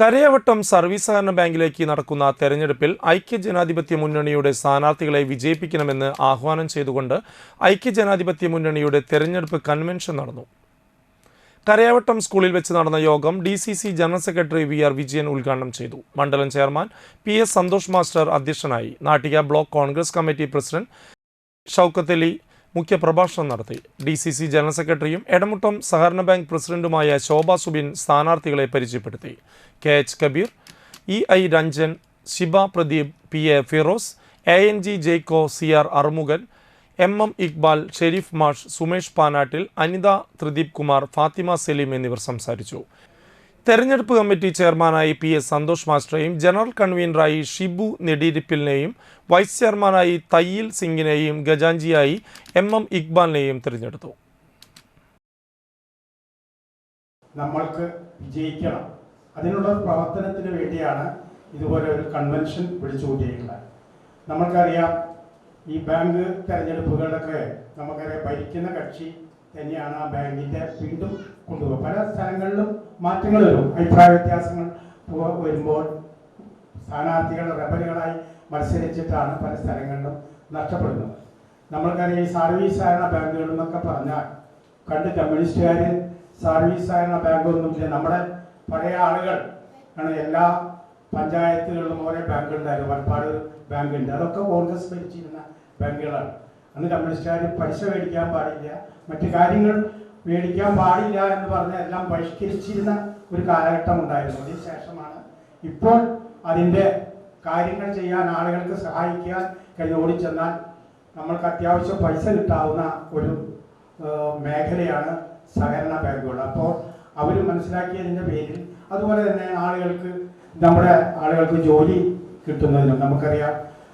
Karayavattam service സഹകരണ ബാങ്കിലേക്ക് നടക്കുന്ന തെരഞ്ഞെടുപ്പിൽ ഐക്യ ജനാധിപത്യ മുന്നണിയുടെ സ്ഥാനാർത്ഥികളെ വിജയിപ്പിക്കണമെന്ന് ആഹ്വാനം ചെയ്തുകൊണ്ട് ഐക്യ ജനാധിപത്യ മുന്നണിയുടെ തെരഞ്ഞെടുപ്പ് കൺവെൻഷൻ നടന്നു. കരയവട്ടം സ്കൂളിൽ വെച്ച് നടന്ന യോഗം D C C general secretary V R Vijayan ഉദ്ഘാടനം ചെയ്തു. മണ്ഡലം chairman P S Santhosh master അധ്യക്ഷനായി. Nattika block Congress committee president Shoukath Ali മുഖ്യപ്രഭാഷണം നടത്തി. ഡി സി സി ജനറൽ സെക്രട്ടറിയും എടമുട്ടം സഹകരണ ബാങ്ക് പ്രസിഡന്റുമായ ശോഭ സുബിൻ സ്ഥാനാർത്ഥികളെ പരിചയപ്പെടുത്തി. K H Kabeer E I Ranjan Shiba Pradeep P A Firoz A N G Jaicko C R Arumukhan M M Iqbal Sharif മാഷ് സുമേഷ് പാനാട്ടിൽ അനിത ത്രിദീപ് കുമാർ ഫാത്തിമ സലീം എന്നിവർ സംസാരിച്ചു. തെരഞ്ഞെടുപ്പ് കമ്മിറ്റി ചെയർമാനായി പി എസ് സന്തോഷ് മാസ്റ്ററെയും ജനറൽ കൺവീനറായി ഷിബു നെടിരിപ്പിലിനെയും വൈസ് ചെയർമാനായി തയ്യിൽ സിംഗിനെയും ഗജാഞ്ചിയായി എം എം ഇക്ബാലിനെയും തിരഞ്ഞെടുത്തു. നമ്മൾക്ക് വിജയിക്കണം. അതിനുള്ള പ്രവർത്തനത്തിന് വേണ്ടിയാണ് ഇതുപോലെ ഒരു കൺവെൻഷൻ വിളിച്ചു കൂട്ടിയിട്ടുള്ളത് നമുക്കറിയാം ഈ ബാങ്ക് തെരഞ്ഞെടുപ്പുകളിലൊക്കെ നമുക്കറിയാം ഭരിക്കുന്ന കക്ഷി തന്നെയാണ് ആ ബാങ്കിന്റെ വീണ്ടും കൊണ്ടുപോകുക. പല സ്ഥലങ്ങളിലും മാറ്റങ്ങൾ വരും. അഭിപ്രായ വ്യത്യാസങ്ങൾ വരുമ്പോൾ സ്ഥാനാർത്ഥികൾ റബ്ബറുകളായി മത്സരിച്ചിട്ടാണ് പല സ്ഥലങ്ങളിലും നഷ്ടപ്പെടുന്നത്. നമ്മൾക്കറിയാം ഈ സർവീസ് സഹകരണ ബാങ്കുകൾ എന്നൊക്കെ പറഞ്ഞാൽ കണ്ട് കമ്മ്യൂണിസ്റ്റുകാർ സർവീസ് സഹകരണ ബാങ്കൊന്നുമില്ല നമ്മുടെ പഴയ ആളുകൾ ആണ് എല്ലാ പഞ്ചായത്തുകളിലും ഓരോ ബാങ്കുകളുണ്ടായിരുന്നു വൻപാട് ബാങ്കുണ്ട്. അതൊക്കെ കോൺഗ്രസ് ഭരിച്ചിരുന്ന ബാങ്കുകളാണ്. അന്ന് കമ്മ്യൂണിസ്റ്റുകാർ പൈസ മേടിക്കാൻ പാടില്ല. മറ്റു കാര്യങ്ങൾ മേടിക്കാൻ പാടില്ല എന്ന് പറഞ്ഞ് എല്ലാം ബഹിഷ്കരിച്ചിരുന്ന ഒരു കാലഘട്ടം ഉണ്ടായിരുന്നു. അതിന് ശേഷമാണ് ഇപ്പോൾ അതിന്റെ കാര്യങ്ങൾ ചെയ്യാൻ ആളുകൾക്ക് സഹായിക്കാൻ കഴിഞ്ഞ ഓടിച്ചെന്നാൽ നമ്മൾക്ക് അത്യാവശ്യം പൈസ കിട്ടാവുന്ന ഒരു മേഖലയാണ് സഹകരണ ബാങ്കുകൾ. അപ്പോൾ അവർ മനസ്സിലാക്കിയതിന്റെ പേരിൽ അതുപോലെ തന്നെ ആളുകൾക്ക് നമ്മുടെ ആളുകൾക്ക് ജോലി കിട്ടുന്നതിനും നമുക്കറിയാം